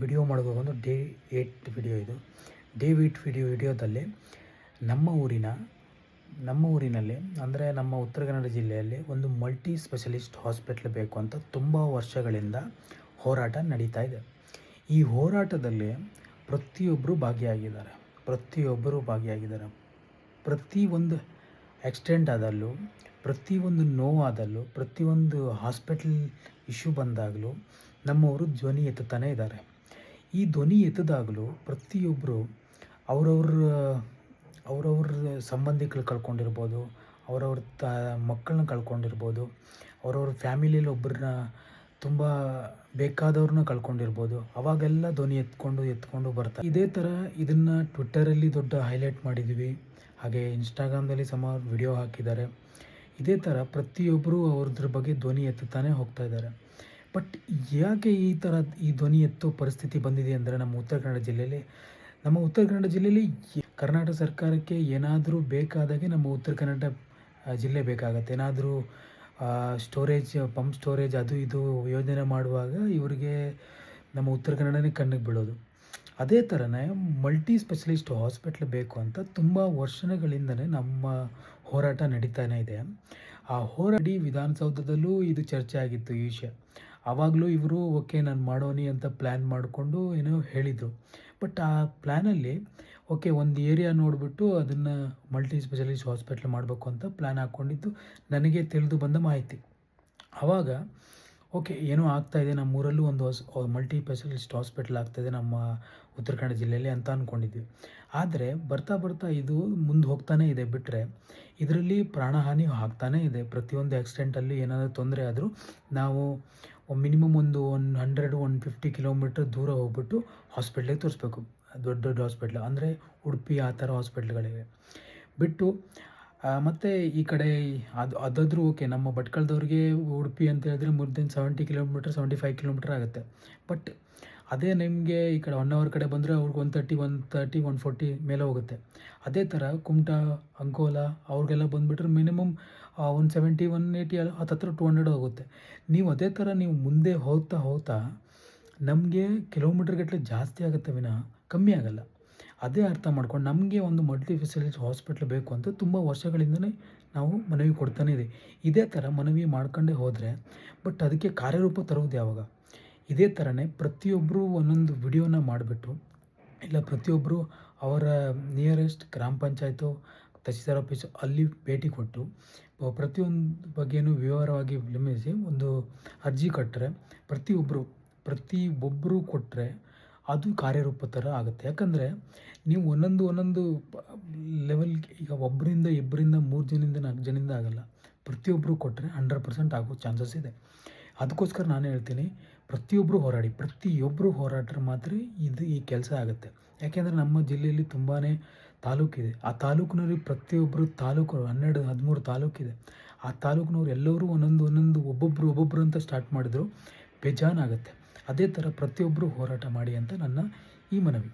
Video ಮಾಡೋದು ಒಂದು day eight video ಇದು. ಡೇ ಏಟ್ ವಿಡಿಯೋ, ವಿಡಿಯೋದಲ್ಲಿ ನಮ್ಮ ಊರಿನ, ನಮ್ಮ ಊರಿನಲ್ಲಿ ಅಂದರೆ ನಮ್ಮ ಉತ್ತರ ಕನ್ನಡ ಜಿಲ್ಲೆಯಲ್ಲಿ ಒಂದು ಮಲ್ಟಿ ಸ್ಪೆಷಲಿಸ್ಟ್ ಹಾಸ್ಪಿಟ್ಲ್ ಬೇಕು ಅಂತ ತುಂಬ ವರ್ಷಗಳಿಂದ ಹೋರಾಟ ನಡೀತಾ ಇದೆ. ಈ ಹೋರಾಟದಲ್ಲಿ ಪ್ರತಿಯೊಬ್ಬರು ಭಾಗಿಯಾಗಿದ್ದಾರೆ. ಪ್ರತಿಯೊಬ್ಬರು ಭಾಗಿಯಾಗಿದ್ದಾರೆ. ಪ್ರತಿಯೊಂದು ಆಕ್ಸಿಡೆಂಟ್ ಆದಲ್ಲೂ ಪ್ರತಿಯೊಂದು ನೋವಾದಲ್ಲೂ ಪ್ರತಿಯೊಂದು ಹಾಸ್ಪಿಟಲ್ ಇಶ್ಯೂ ಬಂದಾಗಲೂ ನಮ್ಮವರು ಧ್ವನಿ ಎತ್ತುತ್ತಾನೆ ಇದ್ದಾರೆ. ಈ ಧ್ವನಿ ಎತ್ತಿದಾಗಲೂ ಪ್ರತಿಯೊಬ್ಬರು ಅವರವ್ರ ಅವರವ್ರ ಸಂಬಂಧಿಕರು ಕಳ್ಕೊಂಡಿರ್ಬೋದು, ಅವರವ್ರ ತ ಮಕ್ಕಳನ್ನ ಕಳ್ಕೊಂಡಿರ್ಬೋದು, ಅವರವ್ರ ಫ್ಯಾಮಿಲಿಯಲ್ಲಿ ಒಬ್ಬರನ್ನ ತುಂಬ ಬೇಕಾದವ್ರನ್ನ ಕಳ್ಕೊಂಡಿರ್ಬೋದು. ಅವಾಗೆಲ್ಲ ಧ್ವನಿ ಎತ್ಕೊಂಡು ಎತ್ಕೊಂಡು ಬರ್ತಾರೆ ಇದೇ ಥರ ಇದನ್ನು ಟ್ವಿಟ್ಟರಲ್ಲಿ ದೊಡ್ಡ ಹೈಲೈಟ್ ಮಾಡಿದ್ವಿ. ಹಾಗೆ ಇನ್ಸ್ಟಾಗ್ರಾಮ್ದಲ್ಲಿ ಸುಮಾರು ವಿಡಿಯೋ ಹಾಕಿದ್ದಾರೆ. ಇದೇ ಥರ ಪ್ರತಿಯೊಬ್ಬರು ಅವ್ರದ್ರ ಬಗ್ಗೆ ಧ್ವನಿ ಎತ್ತುತ್ತಾನೆ ಹೋಗ್ತಾ ಇದ್ದಾರೆ. ಬಟ್ ಯಾಕೆ ಈ ಥರ ಈ ಧ್ವನಿ ಎತ್ತೋ ಪರಿಸ್ಥಿತಿ ಬಂದಿದೆ ಅಂದರೆ ನಮ್ಮ ಉತ್ತರ ಕನ್ನಡ ಜಿಲ್ಲೆಯಲ್ಲಿ? ನಮ್ಮ ಉತ್ತರ ಕನ್ನಡ ಜಿಲ್ಲೆಯಲ್ಲಿ ಕರ್ನಾಟಕ ಸರ್ಕಾರಕ್ಕೆ ಏನಾದರೂ ಬೇಕಾದಾಗೆ ನಮ್ಮ ಉತ್ತರ ಕನ್ನಡ ಜಿಲ್ಲೆ ಬೇಕಾಗತ್ತೆ. ಏನಾದರೂ ಸ್ಟೋರೇಜ್ ಪಂಪ್ ಸ್ಟೋರೇಜ್ ಅದು ಇದು ಯೋಜನೆ ಮಾಡುವಾಗ ಇವರಿಗೆ ನಮ್ಮ ಉತ್ತರ ಕನ್ನಡನೇ ಕಣ್ಣಿಗೆ ಬೀಳೋದು. ಅದೇ ಥರನೇ ಮಲ್ಟಿ ಸ್ಪೆಷಲಿಸ್ಟ್ ಹಾಸ್ಪಿಟ್ಲ್ ಬೇಕು ಅಂತ ತುಂಬ ವರ್ಷಗಳಿಂದನೇ ನಮ್ಮ ಹೋರಾಟ ನಡೀತಾನೇ ಇದೆ. ಆ ಹೋರಾಡಿ ವಿಧಾನಸೌಧದಲ್ಲೂ ಇದು ಚರ್ಚೆ ಆಗಿತ್ತು ಈ ವಿಷಯ. ಆವಾಗಲೂ ಇವರು, ಓಕೆ, ನಾನು ಮಾಡೋನಿ ಅಂತ ಪ್ಲ್ಯಾನ್ ಮಾಡಿಕೊಂಡು ಏನೋ ಹೇಳಿದರು. ಬಟ್ ಆ ಪ್ಲ್ಯಾನಲ್ಲಿ ಓಕೆ, ಒಂದು ಏರಿಯಾ ನೋಡಿಬಿಟ್ಟು ಅದನ್ನು ಮಲ್ಟಿ ಸ್ಪೆಷಲಿಸ್ಟ್ ಹಾಸ್ಪಿಟ್ಲ್ ಮಾಡಬೇಕು ಅಂತ ಪ್ಲ್ಯಾನ್ ಹಾಕ್ಕೊಂಡಿದ್ದು ನನಗೆ ತಿಳಿದು ಬಂದ ಮಾಹಿತಿ. ಆವಾಗ ಓಕೆ, ಏನೋ ಆಗ್ತಾಯಿದೆ ನಮ್ಮೂರಲ್ಲೂ ಒಂದು ಮಲ್ಟಿ ಸ್ಪೆಷಲಿಸ್ಟ್ ಹಾಸ್ಪಿಟ್ಲ್ ಆಗ್ತಾಯಿದೆ ನಮ್ಮ ಉತ್ತರ ಕನ್ನಡ ಜಿಲ್ಲೆಯಲ್ಲಿ ಅಂತ ಅಂದ್ಕೊಂಡಿದ್ವಿ ಆದರೆ ಬರ್ತಾ ಬರ್ತಾ ಇದು ಮುಂದೆ ಹೋಗ್ತಾನೇ ಇದೆ ಬಿಟ್ಟರೆ ಇದರಲ್ಲಿ ಪ್ರಾಣಹಾನಿ ಆಗ್ತಾನೇ ಇದೆ. ಪ್ರತಿಯೊಂದು ಆಕ್ಸಿಡೆಂಟಲ್ಲಿ ಏನಾದರೂ ತೊಂದರೆ ಆದರೂ ನಾವು ಮಿನಿಮಮ್ ಒಂದು one hundred, one fifty kilometre ದೂರ ಹೋಗ್ಬಿಟ್ಟು ಹಾಸ್ಪಿಟ್ಲಿಗೆ ತೋರಿಸ್ಬೇಕು. ದೊಡ್ಡ ದೊಡ್ಡ ಹಾಸ್ಪಿಟ್ಲ್. ಅಂದರೆ ಉಡುಪಿ ಆ ಥರ ಹಾಸ್ಪಿಟ್ಲ್ಗಳಿವೆ. ಬಿಟ್ಟು ಮತ್ತು ಈ ಕಡೆ ಅದು, ಅದಾದರೂ ಓಕೆ, ನಮ್ಮ ಭಟ್ಕಳದವ್ರಿಗೆ ಉಡುಪಿ ಅಂತ ಹೇಳಿದ್ರೆ more than seventy kilometre seventy five kilometre ಆಗುತ್ತೆ. ಬಟ್ ಅದೇ ನಿಮಗೆ ಈ ಕಡೆ ಒನ್ ಅವರ್ ಕಡೆ ಬಂದರೆ ಅವ್ರಿಗೆ one thirty one thirty one forty ಮೇಲೆ ಹೋಗುತ್ತೆ. ಅದೇ ಥರ ಕುಮಟಾ, ಅಂಕೋಲಾ ಅವ್ರಿಗೆಲ್ಲ ಬಂದುಬಿಟ್ರೆ minimum one seventy one eighty ಹತ್ತತ್ರ ಟು ಹಂಡ್ರೆಡ್ ಹೋಗುತ್ತೆ. ನೀವು ಅದೇ ಥರ ನೀವು ಮುಂದೆ ಹೋಗ್ತಾ ಹೋಗ್ತಾ ನಮಗೆ ಕಿಲೋಮೀಟ್ರ್ಗಟ್ಟಲೆ ಜಾಸ್ತಿ ಆಗುತ್ತೆ ವಿನಃ, ಕಮ್ಮಿ ಆಗಲ್ಲ. ಅದೇ ಅರ್ಥ ಮಾಡ್ಕೊಂಡು ನಮಗೆ ಒಂದು ಮಲ್ಟಿ ಫೆಸಿಲಿಟಿ ಹಾಸ್ಪಿಟ್ಲ್ ಬೇಕು ಅಂತ ತುಂಬ ವರ್ಷಗಳಿಂದನೇ ನಾವು ಮನವಿ ಕೊಡ್ತಾನೆ ಇದೆ ಇದೇ ಥರ ಮನವಿ ಮಾಡ್ಕೊಂಡೇ ಹೋದರೆ ಬಟ್ ಅದಕ್ಕೆ ಕಾರ್ಯರೂಪ ತರುವುದು ಯಾವಾಗ? ಇದೇ ಥರನೇ ಪ್ರತಿಯೊಬ್ಬರು ಒಂದೊಂದು ವಿಡಿಯೋನ ಮಾಡಿಬಿಟ್ಟು, ಇಲ್ಲ ಪ್ರತಿಯೊಬ್ಬರು ಅವರ ನಿಯರೆಸ್ಟ್ ಗ್ರಾಮ ಪಂಚಾಯತು, ತಹಸೀಲ್ದಾರ್ ಆಫೀಸ್ ಅಲ್ಲಿ ಭೇಟಿ ಕೊಟ್ಟು ಪ್ರತಿಯೊಂದು ಬಗ್ಗೆಯೂ ವಿವರವಾಗಿ ವಿಲಂಬಿಸಿ ಒಂದು ಅರ್ಜಿ ಕಟ್ಟರೆ ಪ್ರತಿಯೊಬ್ಬರು ಪ್ರತಿ ಒಬ್ಬರು ಕೊಟ್ಟರೆ ಅದು ಕಾರ್ಯರೂಪ ಥರ ಆಗುತ್ತೆ. ಯಾಕಂದರೆ ನೀವು ಒಂದೊಂದು ಒಂದೊಂದು ಲೆವೆಲ್ಗೆ ಈಗ ಒಬ್ಬರಿಂದ ಇಬ್ಬರಿಂದ, ಮೂರು ಜನದಿಂದ, ನಾಲ್ಕು ಜನದಿಂದ ಆಗಲ್ಲ. ಪ್ರತಿಯೊಬ್ಬರು ಕೊಟ್ಟರೆ ಹಂಡ್ರೆಡ್ ಪರ್ಸೆಂಟ್ ಆಗೋ ಚಾನ್ಸಸ್ ಇದೆ. ಅದಕ್ಕೋಸ್ಕರ ನಾನು ಹೇಳ್ತೀನಿ ಪ್ರತಿಯೊಬ್ಬರು ಹೋರಾಡಿ ಪ್ರತಿಯೊಬ್ಬರು ಹೋರಾಟ್ರೆ ಮಾತ್ರ ಇದು ಈ ಕೆಲಸ ಆಗುತ್ತೆ. ಯಾಕೆಂದರೆ ನಮ್ಮ ಜಿಲ್ಲೆಯಲ್ಲಿ ತುಂಬಾ ತಾಲೂಕಿದೆ. ಆ ತಾಲೂಕಿನಲ್ಲಿ ಪ್ರತಿಯೊಬ್ಬರು ತಾಲೂಕು, ಹನ್ನೆರಡು, ಹದಿಮೂರು ತಾಲೂಕಿದೆ ಆ ತಾಲೂಕಿನವ್ರು ಎಲ್ಲರೂ ಒಂದೊಂದು ಒಂದೊಂದು ಒಬ್ಬೊಬ್ಬರು ಒಬ್ಬೊಬ್ಬರು ಅಂತ ಸ್ಟಾರ್ಟ್ ಮಾಡಿದ್ರು ಬೇಜಾನಾಗುತ್ತೆ ಅದೇ ಥರ ಪ್ರತಿಯೊಬ್ಬರು ಹೋರಾಟ ಮಾಡಿ ಅಂತ ನನ್ನ ಈ ಮನವಿ.